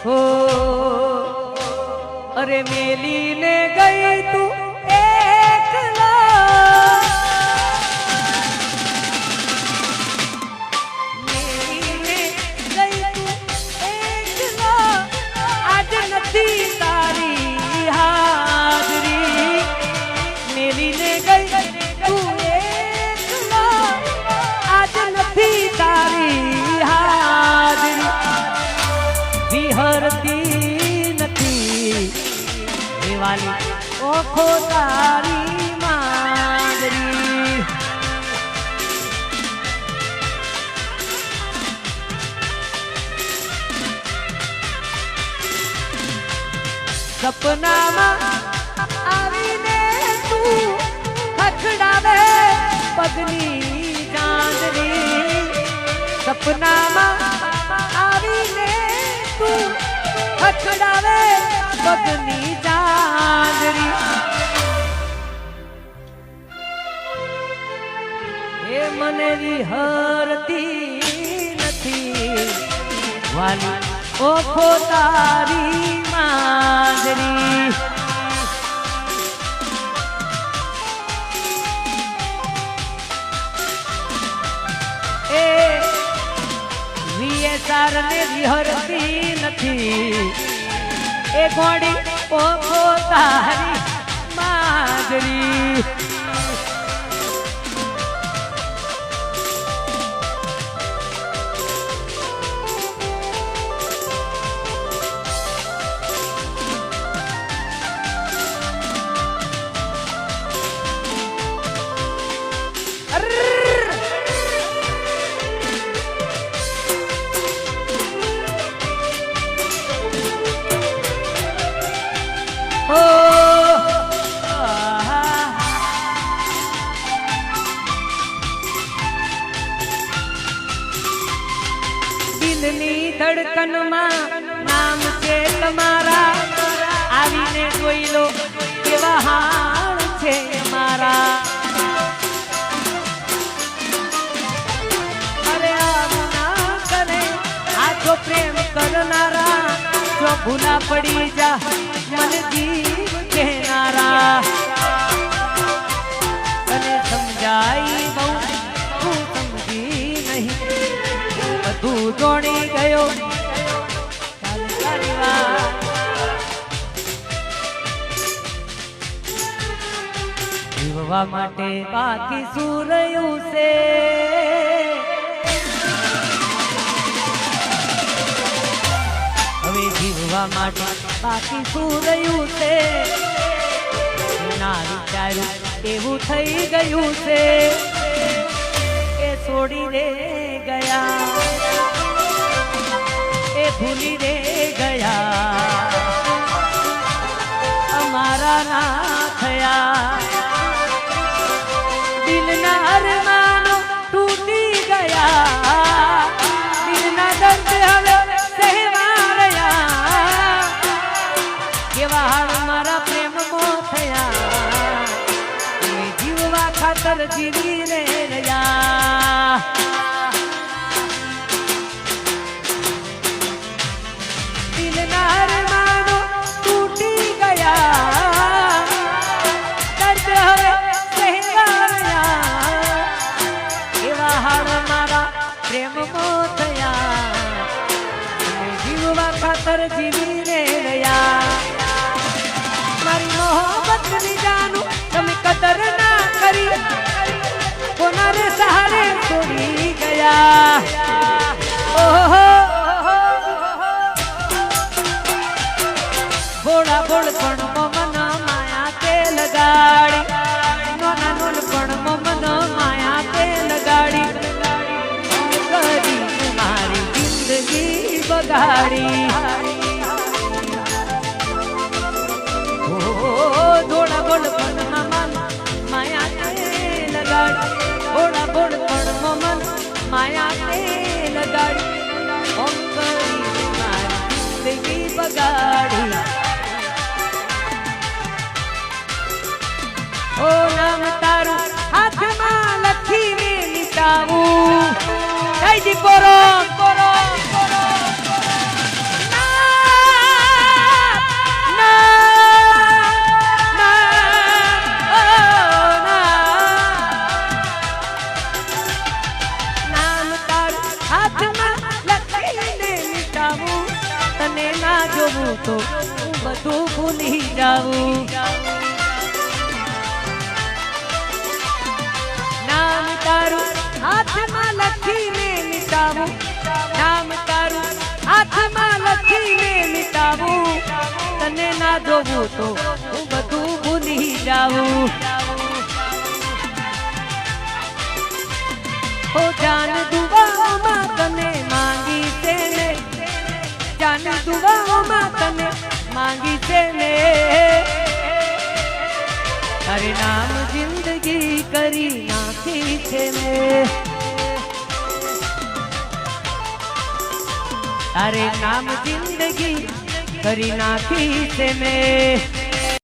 હો અરે મેલીને ગઈ તું ઓખો તારી માંદરી. સપનામાં આવીને તું ખખડાવે પગની ચાંદની. સપનામાં પગની ચાંદની. એ મને વિહરતી નથી. વાલી ઓખો તારી માંદરી. એ વીએસઆર ને વિહરતી નથી. એ ઘોડી ઓખો તારી માજરી. દિલની નામ છે તમારા. આવીને જોઈ લો કેવા હાલ છે મારા. અરે પ્રેમ કરનારા. જો ભૂલા પડી જા, મન જીવ કહેનારા. તને સમજાઈ બહુ, તું સમજી નહીં. બધું જોડી ગયો. જીવવા માટે બાકી શું રહ્યું છે? હવે જીવવા માટે બાકી શું રહ્યું છે? ના વિચાર્યું એવું થઈ ગયું છે એ છોડીને ગયા. એ ભૂલી રે ખાતર જીવી રે રહ્યા દિલના અરમાનો તૂટી ગયા દર્દ હવે સહેવાયા એવા હાડ મારા પ્રેમમાં થયા મેં ખાતર જીવી તો હું બધું ભૂલી જાઉં લખીને મિટાવું. તને ના જોવું તો હું બધું ભૂલી જાઉં. ઓ જાન દુવામાં તને માંગી છે ને. જાન દુવામાં તને માંગી છે ને. તારે નામ જિંદગી કરી નાખી છે મેં તારે નામ જિંદગી કરી નાખી છે મેં.